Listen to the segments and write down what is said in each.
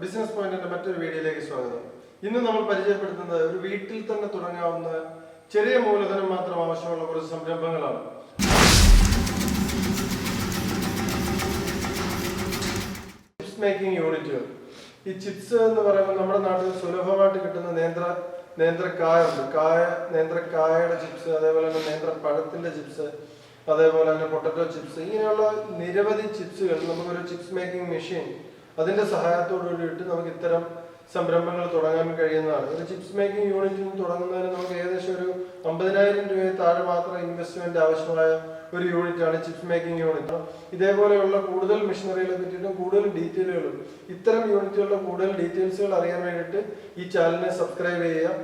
Business പോയിന്റിന്റെ മറ്റൊരു വീഡിയോയിലേക്ക് സ്വാഗതം. ഇന്ന് നമ്മൾ പരിചയപ്പെടുത്തുന്നത് ഒരു വീട്ടിൽ തന്നെ തുടങ്ങാവുന്ന ചെറിയ മൂലധനം മാത്രം ആവശ്യമുള്ള കുറച്ച് സംരംഭങ്ങളാണ്. ചിപ്സ് മേക്കിംഗ് യൂണിറ്റുകൾ ഈ ചിപ്സ് എന്ന് പറയുമ്പോൾ നമ്മുടെ നാട്ടിൽ സുലഭമായിട്ട് കിട്ടുന്ന നേന്ത്ര നേന്ത്രക്കായ കായ നേന്ത്രക്കായയുടെ ചിപ്സ് അതേപോലെ തന്നെ നേന്ത്രപ്പഴത്തിന്റെ ചിപ്സ് അതേപോലെ തന്നെ പൊട്ടറ്റോ ചിപ്സ് ഇങ്ങനെയുള്ള നിരവധി ചിപ്സുകൾ നമുക്കൊരു ചിപ്സ് മേക്കിംഗ് മെഷീൻ അതിന്റെ സഹായത്തോടു കൂടിയിട്ട് നമുക്ക് ഇത്തരം സംരംഭങ്ങൾ തുടങ്ങാൻ കഴിയുന്നതാണ്. ഒരു ചിപ്സ് മേക്കിംഗ് യൂണിറ്റിൽ നിന്ന് തുടങ്ങുന്നതിന് നമുക്ക് ഏകദേശം ഒരു അമ്പതിനായിരം രൂപയെ താഴെ മാത്രം ഇൻവെസ്റ്റ്മെന്റ് ആവശ്യമായ ഒരു യൂണിറ്റാണ് ചിപ്സ് മേക്കിംഗ് യൂണിറ്റ്. ഇതേപോലെയുള്ള കൂടുതൽ മെഷീനറികളെ പറ്റിയിട്ടും കൂടുതൽ ഡീറ്റെയിലുകളും ഇത്തരം യൂണിറ്റുകളുടെ കൂടുതൽ ഡീറ്റെയിൽസുകൾ അറിയാൻ വേണ്ടിയിട്ട് ഈ ചാനലിനെ സബ്സ്ക്രൈബ് ചെയ്യുക.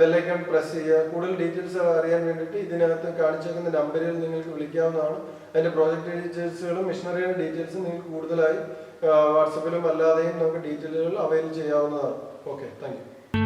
ബെല്ലൈക്കൺ പ്രസ് ചെയ്യുക. കൂടുതൽ ഡീറ്റെയിൽസ് അറിയാൻ വേണ്ടിയിട്ട് ഇതിനകത്ത് കാണിച്ചേക്കുന്ന നമ്പറിൽ നിങ്ങൾക്ക് വിളിക്കാവുന്നതാണ്. അതിന്റെ പ്രോജക്റ്റ് ഡീറ്റെയിൽസുകളും മിഷനറിയുടെ ഡീറ്റെയിൽസും നിങ്ങൾക്ക് കൂടുതലായി വാട്സപ്പിലും അല്ലാതെയും നമുക്ക് ഡീറ്റെയിലുകൾ അവൈൽ ചെയ്യാവുന്നതാണ്. Okay thank